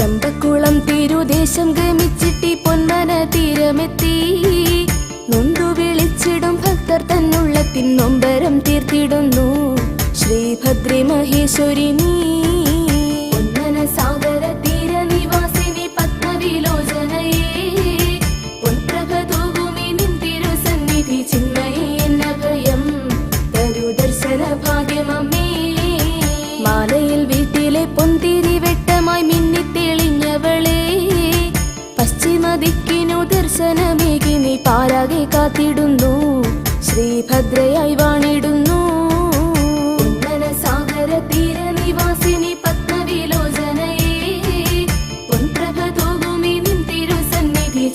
മാസം തിരുദേശം ഗമിച്ചിട്ടി പൊന്മന തീരമെത്തി. നൊന്തു വിളിച്ചിടും ഭക്തർ തന്നുള്ളത്തിൻ നൊമ്പരം തീർത്തിടുന്നു. ശ്രീഭദ്രി മഹേശ്വരി നീ. നിൻ തിരുസന്നിധി ഭാഗ്യമമ്മേ. മാലയിൽ വീട്ടിലെ പൊന്തിരി ദിക്കിനു ദർശനമേകി നീ പാരാകെ കാത്തിടുന്നു. ശ്രീഭദ്രയായി വാണിടുന്നു. സാഗര തീര നിവാസിനി നിൻ തിരുസന്നിധി